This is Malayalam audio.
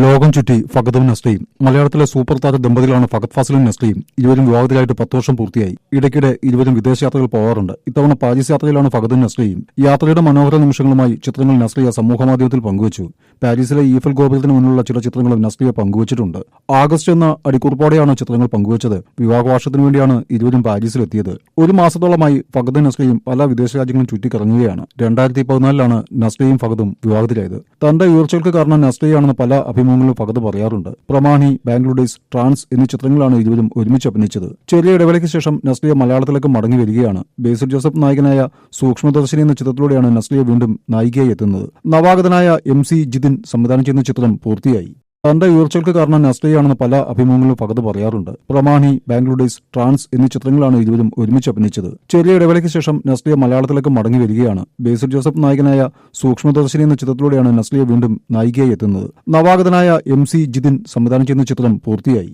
ലോകം ചുറ്റി ഫഗതും നസ്ലിയും മലയാളത്തിലെ സൂപ്പർ താര ദമ്പതികളാണ് ഫഗത് ഫാസിലും നസ്ലിയും ഇരുവരും വിവാഹത്തിലായിട്ട് പത്ത് വർഷം പൂർത്തിയായി. ഇടയ്ക്കിടെ ഇരുവരും വിദേശയാത്രകൾ പോകാറുണ്ട്. ഇത്തവണ പാരീസ് യാത്രയിലാണ് ഫഗതും നസ്ലിയും യാത്രയുടെ മനോഹര നിമിഷങ്ങളുമായി ചിത്രങ്ങൾ നസ്ലിയ സമൂഹമാധ്യമത്തിൽ പങ്കുവച്ചു. പാരീസിലെ ഈഫൽ ഗോപുരത്തിന് മുന്നിലുള്ള ചില ചിത്രങ്ങളും നസ്ലിയ പങ്കുവച്ചിട്ടുണ്ട്. ആഗസ്റ്റ് എന്ന അടിക്കുറിപ്പോടെയാണ് ചിത്രങ്ങൾ പങ്കുവച്ചത്. വിവാഹവാർഷത്തിനു വേണ്ടിയാണ് ഇരുവരും പാരീസിലെത്തിയത്. ഒരു മാസത്തോളമായി ഫഗതും നസ്ലിയും പല വിദേശ രാജ്യങ്ങളും ചുറ്റിക്കറങ്ങുകയാണ്. രണ്ടായിരത്തി പതിനാലിലാണ് നസ്ലിയും ഫഗതും വിവാഹത്തിലായത്. തന്റെ ഉയർച്ചകൾക്ക് കാരണം നസ്ലിയാണെന്ന് പല അഭിമുഖങ്ങളിലും പകത് പറയാറുണ്ട്. പ്രമാണി ബാംഗ്ലൂഡേസ് ട്രാൻസ് എന്നീ ചിത്രങ്ങളാണ് ഇരുവരും ഒരുമിച്ച് അഭിനയിച്ചത്. ചെറിയ ഇടവേളയ്ക്ക് ശേഷം നസ്ലിയ മലയാളത്തിലേക്ക് മടങ്ങി വരികയാണ്. ബേസിൽ ജോസഫ് നായകനായ സൂക്ഷ്മദർശിനി എന്ന ചിത്രത്തിലൂടെയാണ് നസ്ലിയ വീണ്ടും നായികയായി എത്തുന്നത്. നവാഗതനായ എം സി ജിതിൻ സംവിധാനം ചെയ്യുന്ന ചിത്രം പൂർത്തിയായി. തന്റെ ഉയർച്ചകൾക്ക് കാരണം നസ്ലിയാണെന്ന് പല അഭിമുഖങ്ങളിലും ഫഗത് പറയാറുണ്ട്. പ്രമാണി ബാംഗ്ലൂഡേസ് ട്രാൻസ് എന്നീ ചിത്രങ്ങളാണ് ഇരുവരും ഒരുമിച്ച് അഭിനയിച്ചത്. ചെറിയ ഇടവേളയ്ക്ക് ശേഷം നസ്ലിയ മലയാളത്തിലേക്ക് മടങ്ങി വരികയാണ്. ബേസിൽ ജോസഫ് നായകനായ സൂക്ഷ്മദർശിനി എന്ന ചിത്രത്തിലൂടെയാണ് നസ്ലിയ വീണ്ടും നായികയായി എത്തുന്നത്. നവാഗതനായ എം സി ജിതിൻ സംവിധാനം ചെയ്യുന്ന ചിത്രം പൂർത്തിയായി.